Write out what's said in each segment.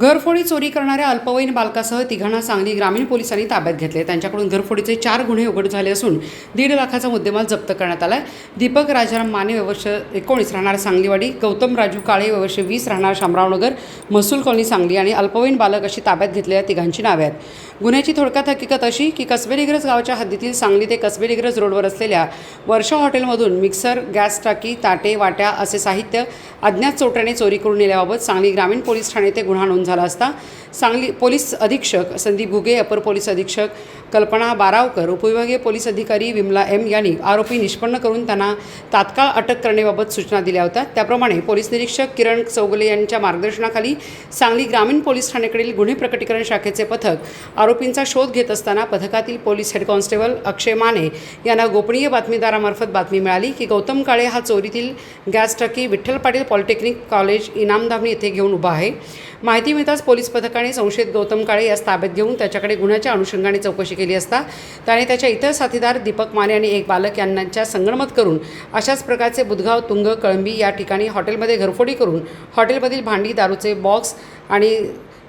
घरफोडी चोरी करणाऱ्या अल्पवयीन बालकासह तिघांना सांगली ग्रामीण पोलिसांनी ताब्यात घेतले. त्यांच्याकडून घरफोडीचे चार गुन्हे उघड झाले असून दीड लाखाचा मुद्देमाल जप्त करण्यात आलाय. दीपक राजाराम माने वर्ष एकोणीस राहणार सांगलीवाडी गौतम राजू काळे वर्ष वीस राहणार शामरावनगर महसूल कॉलनी सांगली आणि अल्पवयीन बालक अशी ताब्यात घेतलेल्या तिघांची नावे आहेत. गुन्ह्याची थोडक्यात हकीकत अशी की कसबेडिग्रज गावाच्या हद्दीतील सांगली ते कसबेडिग्रज रोडवर असलेल्या वर्षा हॉटेलमधून मिक्सर गॅस टाकी ताटे वाट्या असे साहित्य अज्ञात चोट्याने चोरी करून नेल्याबाबत सांगली ग्रामीण पोलीस ठाणे ते गुन्हा नोंद झाला असता सांगली पोलीस अधीक्षक संदीप घुगे अपर पोलीस अधीक्षक कल्पना बारावकर उपविभागीय पोलीस अधिकारी विमला एम यांनी आरोपी निष्पन्न करून त्यांना तात्काळ अटक करण्याबाबत सूचना दिल्या होत्या. त्याप्रमाणे पोलीस निरीक्षक किरण चौगले यांच्या मार्गदर्शनाखाली सांगली ग्रामीण पोलीस ठाण्याकडील गुन्हे प्रकटीकरण शाखेचे पथक आरोपींचा शोध घेत असताना पथकातील police head constable Akshay Mane यांना गोपनीय बातमीदारामार्फत बातमी मिळाली की गौतम काळे हा चोरीतील गॅस टाकी विठ्ठल पाटील पॉलिटेक्निक कॉलेज इनामधामणी येथे घेऊन उभा आहे. माहिती मिळताच पोलीस पथकाने संशयित गौतम काळे यास ताब्यात घेऊन त्याच्याकडे गुन्ह्याच्या अनुषंगाने चौकशी केली असता त्याने त्याच्या इतर साथीदार दीपक माने आणि एक बालक यांच्या संगणमत करून अशाच प्रकारचे बुधगाव तुंग कळंबी या ठिकाणी हॉटेलमध्ये घरफोडी करून हॉटेलमधील भांडी दारूचे बॉक्स आणि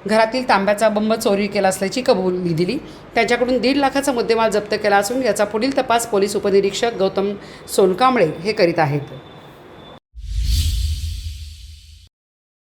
घरातील तांब्याचा बंब चोरी केला असल्याची कबुली दिली. त्याच्याकडून दीड लाखाचा मुद्देमाल जप्त केला असून याचा पुढील तपास पोलीस उपनिरीक्षक गौतम सोनकांबळे हे करीत आहेत.